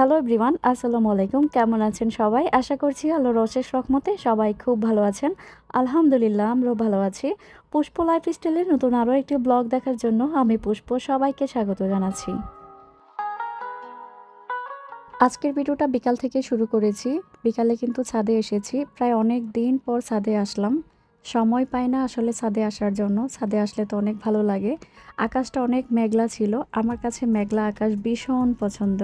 Hello everyone আসসালামু আলাইকুম কেমন আছেন সবাই? আশা করছি আল্লাহর অশেষ রহমতে সবাই খুব ভালো আছেন। আলহামদুলিল্লাহ, আমরাও ভালো আছি। পুষ্প লাইফ স্টাইলের নতুন আরও একটি ব্লগ দেখার জন্য আমি পুষ্প, সবাইকে স্বাগত জানাচ্ছি। আজকের ভিডিওটা বিকাল থেকে শুরু করেছি। বিকালে কিন্তু ছাদে এসেছি। প্রায় অনেক দিন পর ছাদে আসলাম। সময় পাই না আসলে ছাদে আসার জন্য। ছাদে আসলে তো অনেক ভালো লাগে। আকাশটা অনেক মেঘলা ছিল। আমার কাছে মেঘলা আকাশ ভীষণ পছন্দ।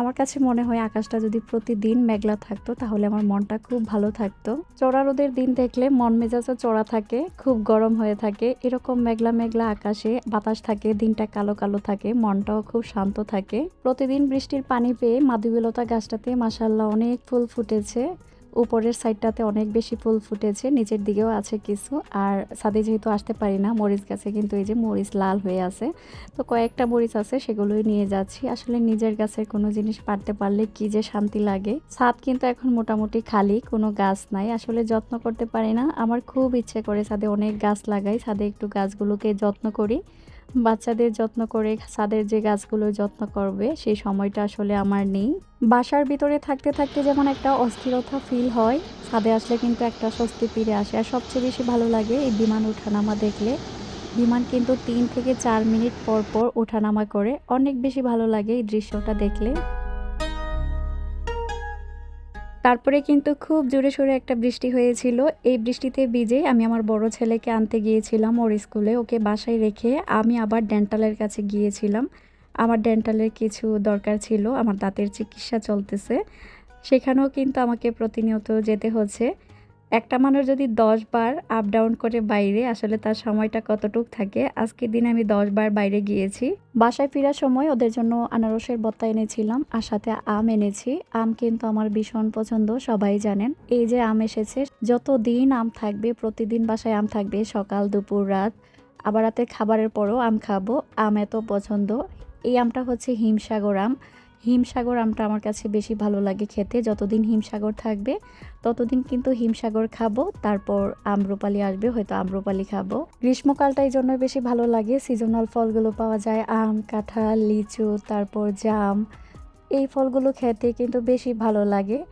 আমার কাছে মনে হয় আকাশটা যদি প্রতিদিন মেঘলা থাকতো, তাহলে আমার মনটা খুব ভালো থাকতো। চড়া রোদের দিন দেখলে মন মেজাজও চড়া থাকে, খুব গরম হয়ে থাকে। এরকম মেঘলা মেঘলা আকাশে বাতাস থাকে, দিনটা কালো কালো থাকে, মনটাও খুব শান্ত থাকে। প্রতিদিন বৃষ্টির পানি পেয়ে মাদুবিলতা গাছটাতে মাসাল্লাহ অনেক ফুল ফুটেছে। উপরের সাইডটাতে অনেক বেশি ফুল ফুটেছে, নিচের দিকেও আছে কিছু। আর ছাদে যেহেতু আসতে পারি না, মরিচ গাছে কিন্তু এই যে মরিচ লাল হয়ে আছে। তো কয়েকটা মরিচ আছে, সেগুলোই নিয়ে যাচ্ছি। আসলে নিজের গাছের কোনো জিনিস পারতে পারলে কি যে শান্তি লাগে। ছাদ কিন্তু এখন মোটামুটি খালি, কোনো গাছ নাই। আসলে যত্ন করতে পারি না। আমার খুব ইচ্ছে করে ছাদে অনেক গাছ লাগাই। ছাদে একটু গাছগুলোকে যত্ন করি। বাচ্চাদের যত্ন করে ছাদের যে গাছগুলো যত্ন করবে, সেই সময়টা আসলে আমার নেই। বাসার ভিতরে থাকতে থাকতে যেমন একটা অস্থিরতা ফিল হয়, ছাদে আসলে কিন্তু একটা স্বস্তি ফিরে আসে। আর সবচেয়ে বেশি ভালো লাগে এই বিমান ওঠানামা দেখলে। বিমান কিন্তু তিন থেকে চার মিনিট পর পর ওঠানামা করে। অনেক বেশি ভালো লাগে এই দৃশ্যটা দেখলে। তারপরে কিন্তু খুব জোরে সোরে একটা বৃষ্টি হয়েছিল। এই বৃষ্টিতে ভিজে আমি আমার বড় ছেলেকে আনতে গিয়েছিলাম ওর স্কুলে। ওকে বাসায় রেখে আমি আবার ডেন্টালের কাছে গিয়েছিলাম। আমার ডেন্টালের কিছু দরকার ছিল, আমার দাঁতের চিকিৎসা চলতেছে। সেখানেও কিন্তু আমাকে প্রতিনিয়ত যেতে হচ্ছে। একটা মানুষ যদি দশ বার আপ ডাউন করে বাইরে, আসলে তার সময়টা কতটুক থাকে? আজকের দিনে আমি দশ বার বাইরে গিয়েছি। বাসায় ফেরার সময় ওদের জন্য আনারসের বত্তা এনেছিলাম আর সাথে আম এনেছি। আম কিন্তু আমার ভীষণ পছন্দ, সবাই জানেন। এই যে আম এসেছে যত দিন আম থাকবে, প্রতিদিন বাসায় আম থাকবে, সকাল, দুপুর, রাত, আবার রাতে খাবারের পরও আম খাব। আম এত পছন্দ। এই আমটা হচ্ছে হিমসাগর আম। হিমসাগর আমটা আমার কাছে বেশি ভালো লাগে খেতে। যতদিন হিমসাগর থাকবে, ততদিন কিন্তু হিমসাগর খাব, তারপর আম্রপালি আসবে, হয়তো আম্রপালি খাব। গ্রীষ্মকালটা এই জন্য বেশি ভালো লাগে। সিজনাল ফলগুলো পাওয়া যায়, আম, কাঁঠাল, লিচু, তারপর জাম। এই ফলগুলো খেতে কিন্তু বেশি ভালো লাগে।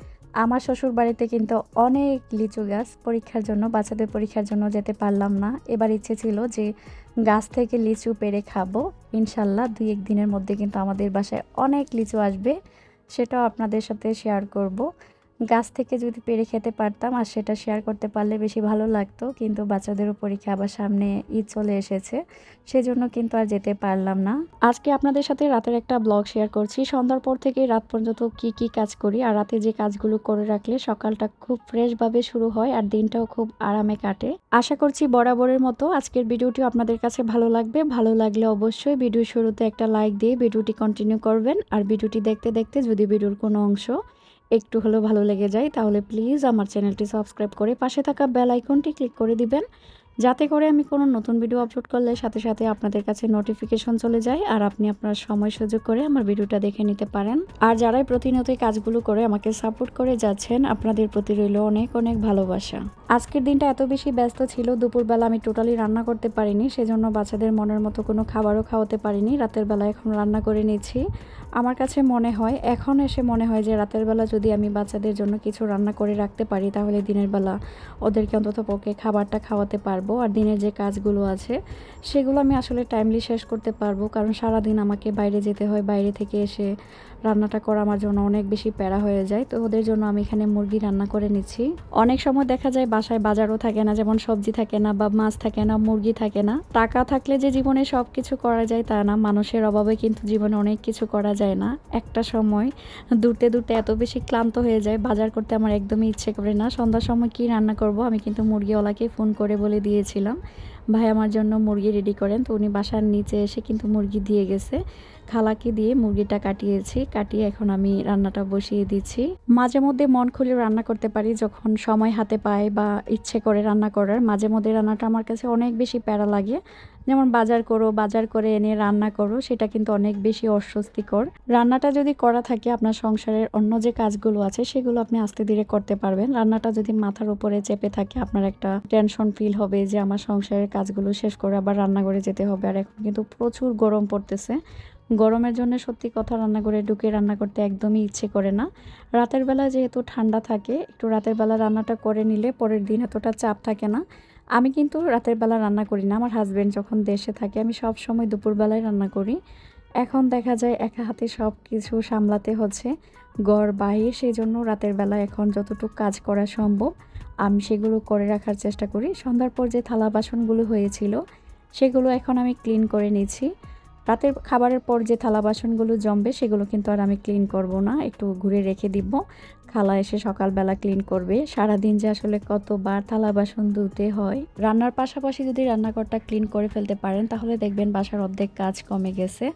আমার শ্বশুর বাড়িতে কিন্তু অনেক লিচু গাছ পরীক্ষার জন্য, বাচ্চাদের পরীক্ষার জন্য যেতে পারলাম না। এবার ইচ্ছে ছিল যে গাছ থেকে লিচু পেরে খাব। ইনশাল্লাহ দুই এক দিনের মধ্যে কিন্তু আমাদের বাসায় অনেক লিচু আসবে, সেটাও আপনাদের সাথে শেয়ার করব। গাছ থেকে যদি পেরে খেতে পারতাম আর সেটা শেয়ার করতে পারলে বেশি ভালো লাগতো। কিন্তু বাচ্চাদেরও পরীক্ষা আবার সামনে ঈদ চলে এসেছে, সেজন্য কিন্তু আর যেতে পারলাম না। আজকে আপনাদের সাথে রাতের একটা ব্লগ শেয়ার করছি। সন্ধ্যার পর থেকে রাত পর্যন্ত কি কি কাজ করি আর রাতে যে কাজগুলো করে রাখলে সকালটা খুব ফ্রেশভাবে শুরু হয় আর দিনটাও খুব আরামে কাটে। আশা করছি বরাবরের মতো আজকের ভিডিওটি আপনাদের কাছে ভালো লাগবে। ভালো লাগলে অবশ্যই ভিডিও শুরুতে একটা লাইক দিয়ে ভিডিওটি কন্টিনিউ করবেন। আর ভিডিওটি দেখতে দেখতে যদি ভিডিওর কোনো অংশ একটু হলেও ভালো লেগে যায়, তাহলে প্লিজ আমার চ্যানেলটি সাবস্ক্রাইব করে পাশে থাকা বেল আইকনটি ক্লিক করে দিবেন। যাতে করে আমি কোনো নতুন ভিডিও আপলোড করলে সাথে সাথে আপনাদের কাছে নোটিফিকেশন চলে যায় আর আপনি আপনার সময় সুযোগ করে আমার ভিডিওটা দেখে নিতে পারেন। আর যারাই প্রতিনিয়ত কাজগুলো করে আমাকে সাপোর্ট করে যাচ্ছেন, আপনাদের প্রতি রইল অনেক অনেক ভালোবাসা। আজকের দিনটা এত বেশি ব্যস্ত ছিল, দুপুরবেলা আমি টোটালি রান্না করতে পারিনি, সেজন্য বাচ্চাদের মনের মতো কোনো খাবারও খাওয়াতে পারিনি। রাতের বেলা এখন রান্না করে নিচ্ছি। আমার কাছে মনে হয়, এখন এসে মনে হয় যে রাতের বেলা যদি আমি বাচ্চাদের জন্য কিছু রান্না করে রাখতে পারি, তাহলে দিনের বেলা ওদেরকে অন্তত পক্ষে খাবারটা খাওয়াতে পারব। আর দিনের যে কাজগুলো আছে, সেগুলো আমি আসলে টাইমলি শেষ করতে পারব। কারণ সারাদিন আমাকে বাইরে যেতে হয়, বাইরে থেকে এসে রান্নাটা করা আমার জন্য অনেক বেশি প্যারা হয়ে যায়। তো ওদের জন্য আমি এখানে মুরগি রান্না করে নিচ্ছি। অনেক সময় দেখা যায় বাসায় বাজারও থাকে না, যেমন সবজি থাকে না বা মাছ থাকে না, মুরগি থাকে না। টাকা থাকলে যে জীবনে সব কিছু করা যায় তা না, মানুষের অভাবে কিন্তু জীবনে অনেক কিছু করা যায় না। একটা সময় দূরতে দূরতে এত বেশি ক্লান্ত হয়ে যায়, বাজার করতে আমার একদমই ইচ্ছে করে না। সন্ধ্যার সময় কি রান্না করব, আমি কিন্তু মুরগিওয়ালাকে ফোন করে বলে দিয়েছিলাম। ভাই আমার জন্য মুরগি রেডি করেন। তো উনি বাসার নিচে এসে কিন্তু মুরগি দিয়ে গেছে। খালাকে দিয়ে মুরগিটা কাটিয়েছি, কাটিয়ে এখন আমি রান্নাটা বসিয়ে দিচ্ছি। মাঝে মধ্যে মন খুলে রান্না করতে পারি যখন সময় হাতে পায় বা ইচ্ছে করে রান্না করার। মাঝে মধ্যে রান্নাটা আমার কাছে অনেক বেশি প্যারা লাগে। যেমন বাজার করো, বাজার করে এনে রান্না করো, সেটা কিন্তু অনেক বেশি অস্বস্তিকর। রান্নাটা যদি করা থাকে আপনার সংসারের অন্য যে কাজগুলো আছে, সেগুলো আপনি আস্তে ধীরে করতে পারবেন। রান্নাটা যদি মাথার উপরে চেপে থাকে, আপনার একটা টেনশন ফিল হবে যে আমার সংসারের কাজগুলো শেষ করে আবার রান্নাঘরে যেতে হবে। আর এখন কিন্তু প্রচুর গরম পড়তেছে। গরমের জন্য সত্যি কথা রান্নাঘরে ঢুকে রান্না করতে একদমই ইচ্ছে করে না। রাতের বেলা যেহেতু ঠান্ডা থাকে, একটু রাতের বেলা রান্নাটা করে নিলে পরের দিন এতটা চাপ থাকে না। আমি কিন্তু রাতের বেলা রান্না করি না, আমার হাজব্যান্ড যখন দেশে থাকে আমি সব সময় দুপুরবেলায় রান্না করি। এখন দেখা যায় একা হাতে সব কিছু সামলাতে হচ্ছে গড় বাহির, সেই জন্য রাতের বেলা এখন যতটুকু কাজ করা সম্ভব আমি সেগুলো করে রাখার চেষ্টা করি। সন্ধ্যার পর যে থালা বাসনগুলো হয়েছিল, সেগুলো এখন আমি ক্লিন করে নিচ্ছি। রাতের খাবারের পর যে থালা বাসনগুলো জমবে, সেগুলো কিন্তু আর আমি ক্লিন করব না। একটু ঘুরে রেখে দিব। খালা এসে সকালবেলা ক্লিন করবে। সারাদিন যে আসলে কতবার থালা বাসন ধুতে হয়। রান্নার পাশাপাশি যদি রান্নাঘরটা ক্লিন করে ফেলতে পারেন, তাহলে দেখবেন বাসার অর্ধেক কাজ কমে গেছে।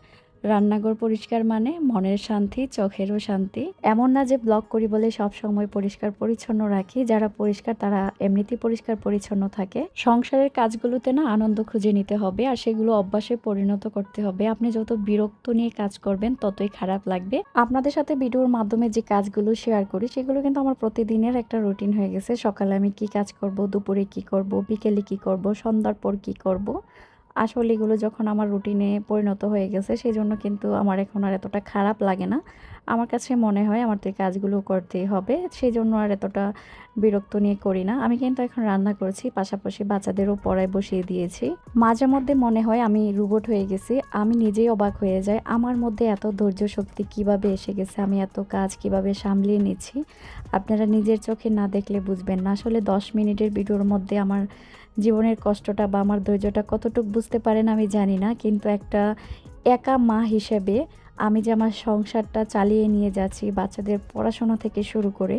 রান্নাঘর পরিষ্কার মানে মনের শান্তি, চোখেরও শান্তি। এমন না যে ব্লগ করি বলে সব সময় পরিষ্কার পরিচ্ছন্ন রাখি। যারা পরিষ্কার, তারা এমনিতেই পরিষ্কার পরিচ্ছন্ন থাকে। সংসারের কাজগুলোতে না আনন্দ খুঁজে নিতে হবে আর সেগুলো অভ্যাসে পরিণত করতে হবে। আপনি যত বিরক্ত নিয়ে কাজ করবেন, ততই খারাপ লাগবে। আপনাদের সাথে ভিডিওর মাধ্যমে যে কাজগুলো শেয়ার করি, সেগুলো কিন্তু আমার প্রতিদিনের একটা রুটিন হয়ে গেছে। সকালে আমি কি কাজ করব, দুপুরে কি করব, বিকেলে কি করব, সন্ধ্যার পর কি করব। আসলে এগুলো যখন আমার রুটিনে পরিণত হয়ে গেছে সেই জন্য কিন্তু আমার এখন আর এতটা খারাপ লাগে না। আমার কাছে মনে হয় আমার তো কাজগুলো করতেই হবে সেই জন্য আর এতটা বিরক্ত নিয়ে করি না। আমি কিন্তু এখন রান্না করছি, পাশাপাশি বাচ্চাদেরও পড়ায় বসিয়ে দিয়েছি। মাঝে মধ্যে মনে হয় আমি রোবট হয়ে গেছি, আমি নিজেই অবাক হয়ে যাই, আমার মধ্যে এত ধৈর্য শক্তি কীভাবে এসে গেছে, আমি এত কাজ কীভাবে সামলিয়ে নিচ্ছি? আপনারা নিজের চোখে না দেখলে বুঝবেন না। আসলে দশ মিনিটের ভিডিওর মধ্যে আমার জীবনের কষ্টটা বা আমার ধৈর্যটা কতটুকু বুঝতে পারেন আমি জানি না, কিন্তু একটা একা মা হিসেবে আমি যে আমার সংসারটা চালিয়ে নিয়ে যাচ্ছি, বাচ্চাদের পড়াশোনা থেকে শুরু করে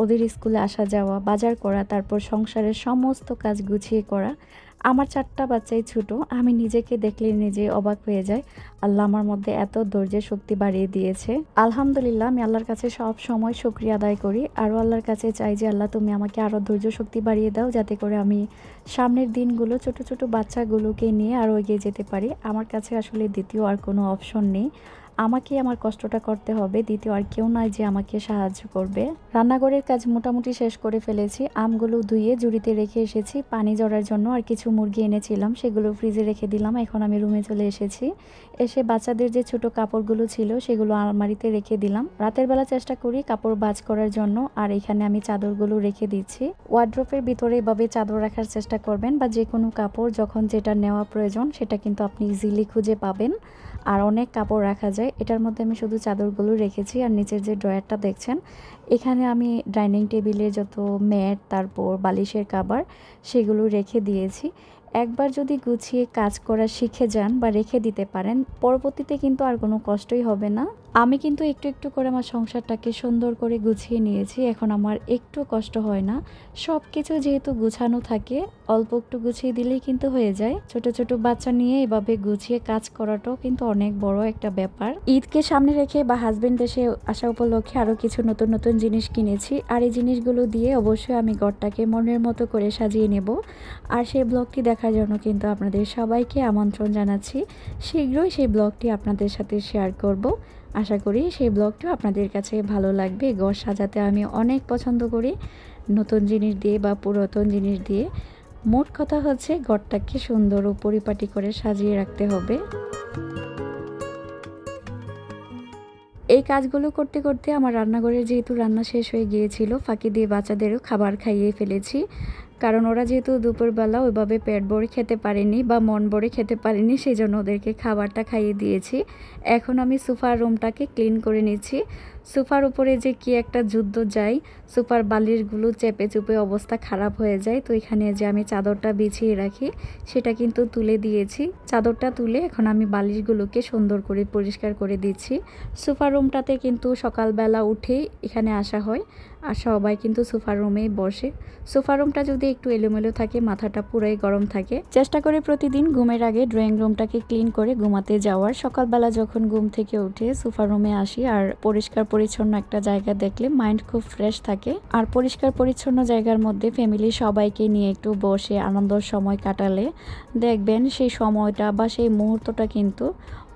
ওদের স্কুলে আসা যাওয়া, বাজার করা, তারপর সংসারের সমস্ত কাজ গুছিয়ে করা আমার চারটা বাচ্চাই ছোট, আমি নিজেকে দেখলে নিজে অবাক হয়ে যায় আল্লাহ আমার মধ্যে এত ধৈর্যের শক্তি বাড়িয়ে দিয়েছে। আলহামদুলিল্লাহ, আমি আল্লাহর কাছে সব সময় শুক্রিয়া আদায় করি। আরও আল্লাহর কাছে চাই যে, আল্লাহ তুমি আমাকে আরও ধৈর্য শক্তি বাড়িয়ে দাও, যাতে করে আমি সামনের দিনগুলো ছোট ছোট বাচ্চাগুলোকে নিয়ে আরও এগিয়ে যেতে পারি। আমার কাছে আসলে দ্বিতীয় আর কোনো অপশন নেই। আমাকে আমার কষ্টটা করতে হবে, দ্বিতীয় আর কেউ নয় যে আমাকে সাহায্য করবে। রান্নাঘরের কাজ মোটামুটি শেষ করে ফেলেছি, আমগুলো ধুয়ে জুড়িতে রেখে এসেছি, পানি জড়ার জন্য আর কিছু মুরগি এনেছিলাম, সেগুলো ফ্রিজে রেখে দিলাম, এখন আমি রুমে চলে এসেছি। এসে বাচ্চাদের যে ছোট কাপড়গুলো ছিল, সেগুলো আলমারিতে রেখে দিলাম। রাতের বেলা চেষ্টা করি কাপড় বাজ করার জন্য, আর এখানে আমি চাদরগুলো রেখে দিচ্ছি। ওয়ার্ড্রোপের ভিতরে এভাবে চাদর রাখার চেষ্টা করবেন বা যে কোনো কাপড় যখন যেটা নেওয়া প্রয়োজন, সেটা কিন্তু আপনি ইজিলি খুঁজে পাবেন। আর অনেক কাপড় রাখা যায় এটার মধ্যে আমি শুধু চাদরগুলো রেখেছি আর নিচের যে ড্রয়ারটা দেখছেন, এখানে আমি ডাইনিং টেবিলে যত ম্যাট, তারপর বালিশের কাবার সেগুলো রেখে দিয়েছি। একবার যদি গুছিয়ে কাজ করা শিখে যান বা রেখে দিতে পারেন, পরবর্তীতে কিন্তু আর কোনো কষ্টই হবে না। আমি কিন্তু একটু একটু করে আমার সংসারটাকে সুন্দর করে গুছিয়ে নিয়েছি। এখন আমার একটু কষ্ট হয় না। সব কিছু যেহেতু গুছানো থাকে, অল্প একটু গুছিয়ে দিলেই কিন্তু হয়ে যায়। ছোট ছোট বাচ্চা নিয়ে এভাবে গুছিয়ে কাজ করাটাও কিন্তু অনেক বড় একটা ব্যাপার। ঈদকে সামনে রেখে বা হাজবেন্ড দেশে আসা উপলক্ষে আরও কিছু নতুন নতুন জিনিস কিনেছি। আর এই জিনিসগুলো দিয়ে অবশ্যই আমি ঘরটাকে মনের মতো করে সাজিয়ে নেব। আর সেই ব্লগটি দেখার জন্য কিন্তু আপনাদের সবাইকে আমন্ত্রণ জানাচ্ছি। শীঘ্রই সেই ব্লগটি আপনাদের সাথে শেয়ার করব। আশা করি সেই ব্লগটিও আপনাদের কাছে ভালো লাগবে। ঘর সাজাতে আমি অনেক পছন্দ করি। নতুন জিনিস দিয়ে বা পুরাতন জিনিস দিয়ে। মোট কথা হচ্ছে ঘরটাকে সুন্দর ও পরিপাটি করে সাজিয়ে রাখতে হবে। এই কাজগুলো করতে করতে আমার রান্নাঘরে যেহেতু রান্না শেষ হয়ে গিয়েছিল, ফাঁকি দিয়ে বাচ্চাদেরও খাবার খাইয়ে ফেলেছি। কারণ ওরা যেহেতু দুপুরবেলা ওইভাবে পেট ভরে খেতে পারেনি বা মন ভরে খেতে পারেনি সেই জন্য ওদেরকে খাবারটা খাইয়ে দিয়েছি। এখন আমি সোফার রুমটাকে ক্লিন করে নিচ্ছি। সোফার উপরে যে কি একটা যুদ্ধ যায়, সোফার বালিশগুলো চেপে চুপে অবস্থা খারাপ হয়ে যায়। তো এখানে যে আমি চাদরটা বিছিয়ে রাখি, সেটা কিন্তু তুলে দিয়েছি। চাদরটা তুলে এখন আমি বালিশগুলোকে সুন্দর করে পরিষ্কার করে দিচ্ছি। সোফা রুমটাতে কিন্তু সকালবেলা উঠেই এখানে আসা হয় আর সবাই কিন্তু সোফা রুমেই বসে। সোফা রুমটা যদি একটু এলোমেলো থাকে, মাথাটা পুরাই গরম থাকে, চেষ্টা করে প্রতিদিন ঘুমের আগে ড্রয়িং রুমটাকে ক্লিন করে ঘুমাতে যাওয়ার। সকালবেলা যখন ঘুম থেকে উঠে সোফা রুমে আসি আর পরিষ্কার পরিচ্ছন্ন একটা জায়গা দেখলে মাইন্ড খুব ফ্রেশ থাকে। আর পরিষ্কার পরিচ্ছন্ন জায়গার মধ্যে ফ্যামিলি সবাইকে নিয়ে একটু বসে আনন্দর সময় কাটালে দেখবেন সেই সময়টা বা সেই মুহূর্তটা কিন্তু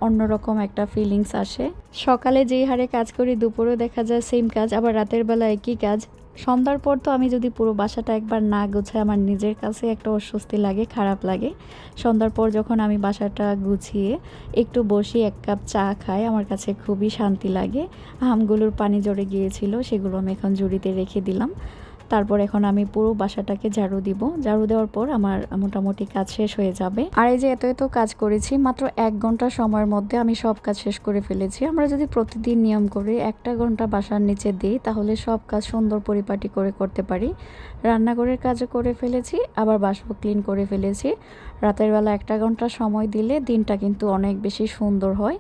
অন্যরকম একটা ফিলিংস আসে। সকালে যেই হারে কাজ করি দুপুরে দেখা যায় সেম কাজ, আবার রাতের বেলা একই কাজ। সন্ধ্যার পর তো আমি যদি পুরো বাসাটা একবার না গুছাই, আমার নিজের কাছে একটা অস্বস্তি লাগে, খারাপ লাগে। সন্ধ্যার পর যখন আমি বাসাটা গুছিয়ে একটু বসি এক কাপ চা খাই, আমার কাছে খুবই শান্তি লাগে। আমগুলোর পানি জড়ে গিয়েছিল, সেগুলো আমি এখন জুড়িতে রেখে দিলাম। তারপর এখন আমি পুরো বাসাটাকে ঝাড়ু দিব। ঝাড়ু দেওয়ার পর আমার মোটামুটি কাজ শেষ হয়ে যাবে। আর এই যে এত এত কাজ করেছি, মাত্র এক ঘণ্টা সময়ের মধ্যে আমি সব কাজ শেষ করে ফেলেছি। আমরা যদি প্রতিদিন নিয়ম করে, একটা ঘণ্টা বাসার নিচে দিই, তাহলে সব কাজ সুন্দর পরিপাটি করে করতে পারি। রান্নাঘরের কাজও করে ফেলেছি, আবার বাসও ক্লিন করে ফেলেছি। রাতের বেলা একটা ঘণ্টা সময় দিলে দিনটা কিন্তু অনেক বেশি সুন্দর হয়।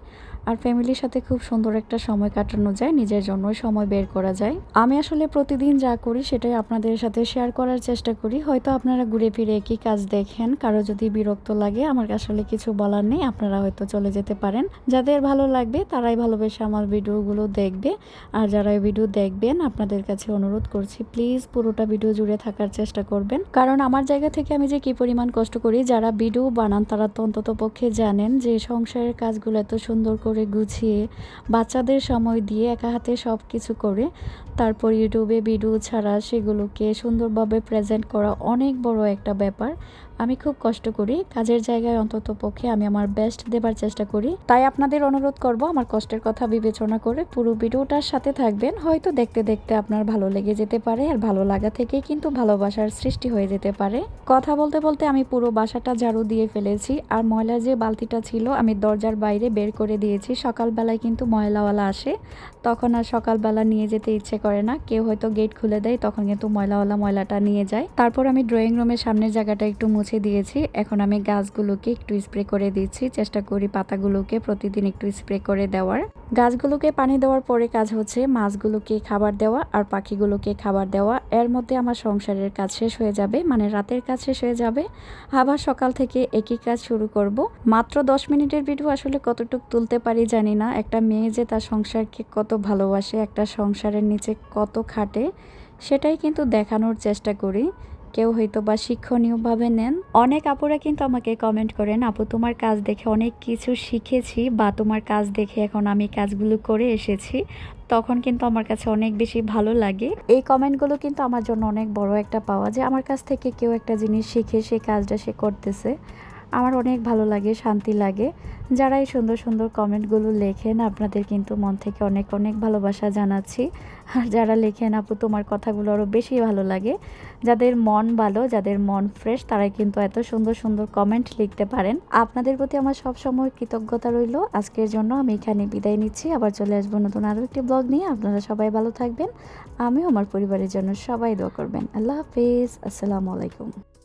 আর ফ্যামিলির সাথে খুব সুন্দর একটা সময় কাটানো যায়, নিজের জন্য সময় বের করা যায়। আমি আসলে প্রতিদিন যা করি সেটাই আপনাদের সাথে শেয়ার করার চেষ্টা করি। হয়তো আপনারা ঘুরে ফিরে একই কাজ দেখেন, কারও যদি বিরক্ত লাগে, আমার আসলে কিছু বলার নেই, আপনারা হয়তো চলে যেতে পারেন। যাদের ভালো লাগবে, তারাই ভালোবেসে আমার ভিডিওগুলো দেখবে। আর যারা এই ভিডিও দেখবেন, আপনাদের কাছে অনুরোধ করছি প্লিজ পুরোটা ভিডিও জুড়ে থাকার চেষ্টা করবেন। কারণ আমার জায়গা থেকে আমি যে কি পরিমাণ কষ্ট করি, যারা ভিডিও বানান, তারা তো অন্তত পক্ষে জানেন যে সংসারের কাজগুলো এত সুন্দর করে গুছিয়ে বাচ্চাদের সময় দিয়ে একা হাতে সব কিছু করে তারপর ইউটিউবে ভিডিও ছাড়া সেগুলোকে সুন্দরভাবে প্রেজেন্ট করা অনেক বড় একটা ব্যাপার। আমি খুব কষ্ট করি, কাজের জায়গায় অন্তত পক্ষে আমি আমার বেস্ট দেবার চেষ্টা করি। তাই আপনাদের অনুরোধ করব আমার কষ্টের কথা বিবেচনা করে পুরো ভিডিওটার সাথে থাকবেন। হয়তো দেখতে দেখতে আপনার ভালো লেগে যেতে পারে আর ভালো লাগা থেকেই কিন্তু ভালোবাসার সৃষ্টি হয়ে যেতে পারে। কথা বলতে বলতে আমি পুরো বাসাটা ঝাড়ু দিয়ে ফেলেছি আর ময়লার যে বালতিটা ছিল আমি দরজার বাইরে বের করে দিয়েছি। সকালবেলায় কিন্তু ময়লাওয়ালা আসে। তখন আর সকালবেলা নিয়ে যেতে ইচ্ছে করে না। কেউ হয়তো গেট খুলে দেয়, তখন কিন্তু ময়লাওয়ালা ময়লাটা নিয়ে যায়। তারপর আমি ড্রয়িং রুমের সামনের জায়গাটা একটু মুছে দিয়েছি। এখন আমি গাছগুলোকে একটু স্প্রে করে দিচ্ছি। চেষ্টা করি পাতাগুলোকে প্রতিদিন একটু স্প্রে করে দেওয়ার। গাছগুলোকে পানি দেওয়ার পরে কাজ হচ্ছে মাছগুলোকে খাবার দেওয়া আর পাখিগুলোকে খাবার দেওয়া। এর মধ্যে আমার সংসারের কাজ শেষ হয়ে যাবে মানে রাতের কাজ শেষ হয়ে যাবে। আবার সকাল থেকে একই কাজ শুরু করব। মাত্র দশ মিনিটের ভিডিও আসলে কতটুকু তুলতে পারি জানি না। একটা মেয়ে যে তার সংসারকে কত ভালোবাসে, একটা সংসারের নিচে কত খাটে, সেটাই কিন্তু দেখানোর চেষ্টা করি। কেউ হয়তো বা শিক্ষণীয়ভাবে নেন। অনেক আপুরা কিন্তু আমাকে কমেন্ট করেন, আপু, তোমার কাজ দেখে অনেক কিছু শিখেছি বা তোমার কাজ দেখে এখন আমি কাজগুলো করে এসেছি। তখন কিন্তু আমার কাছে অনেক বেশি ভালো লাগে। এই কমেন্টগুলো কিন্তু আমার জন্য অনেক বড় একটা পাওয়া যায় আমার কাছ থেকে কেউ একটা জিনিস শিখে সে কাজটা সে করতেছে। আমার অনেক ভালো লাগে, শান্তি লাগে। যারা এই সুন্দর সুন্দর কমেন্টগুলো লেখেন, আপনাদের কিন্তু মন থেকে অনেক অনেক ভালোবাসা জানাচ্ছি। আর যারা লেখেন, আপু, তোমার কথাগুলো আরও বেশি ভালো লাগে। যাদের মন ভালো, যাদের মন ফ্রেশ, তারাই কিন্তু এত সুন্দর সুন্দর কমেন্ট লিখতে পারেন। আপনাদের প্রতি আমার সব সময় কৃতজ্ঞতা রইল। আজকের জন্য আমি এখানে বিদায় নিচ্ছি। আবার চলে আসব নতুন আরও একটি ব্লগ নিয়ে। আপনারা সবাই ভালো থাকবেন। আমিও আমার পরিবারের জন্য সবাই দোয়া করবেন। আল্লাহ হাফিজ। আসসালামু আলাইকুম।